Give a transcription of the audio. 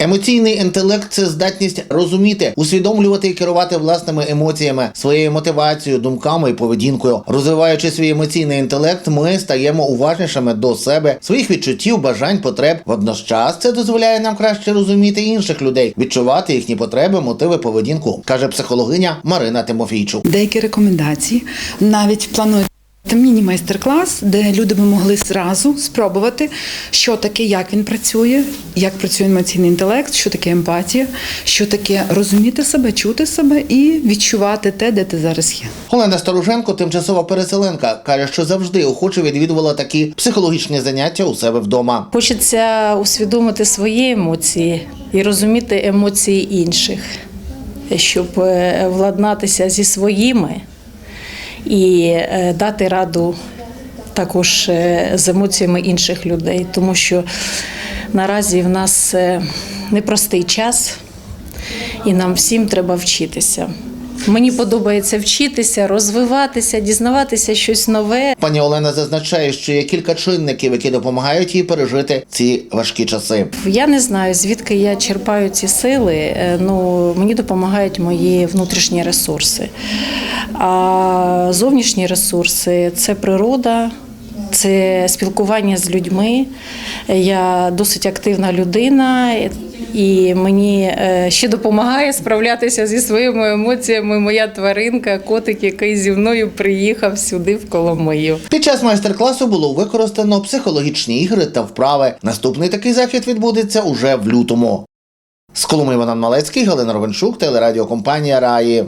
Емоційний інтелект це здатність розуміти, усвідомлювати і керувати власними емоціями, своєю мотивацією, думками і поведінкою. Розвиваючи свій емоційний інтелект, ми стаємо уважнішими до себе, своїх відчуттів, бажань, потреб. Водночас це дозволяє нам краще розуміти інших людей, відчувати їхні потреби, мотиви, поведінку, каже психологиня Марина Тимофійчук. Деякі рекомендації навіть планують. Міні-майстер-клас, де люди би могли зразу спробувати, що таке, як він працює, як працює емоційний інтелект, що таке емпатія, що таке розуміти себе, чути себе і відчувати те, де ти зараз є. Олена Старушенко, тимчасова переселенка, каже, що завжди охоче відвідувала такі психологічні заняття у себе вдома. Хочеться усвідомити свої емоції і розуміти емоції інших, щоб е, владнатися зі своїми і е, дати раду також е, з емоціями інших людей, тому що наразі в нас е, непростий час, і нам всім треба вчитися. Мені подобається вчитися, розвиватися, дізнаватися щось нове. Пані Олена зазначає, що є кілька чинників, які допомагають їй пережити ці важкі часи. Я не знаю, звідки я черпаю ці сили. Ну, мені допомагають мої внутрішні ресурси. А зовнішні ресурси це природа. Це спілкування з людьми. Я досить активна людина, і мені е, ще допомагає справлятися зі своїми емоціями моя тваринка, котик, який зі мною приїхав сюди в Коломию. Під час майстер-класу було використано психологічні ігри та вправи. Наступний такий захід відбудеться уже в лютому. З Коломи Іван Малецький, Галина Ровенчук, телерадіокомпанія Раї.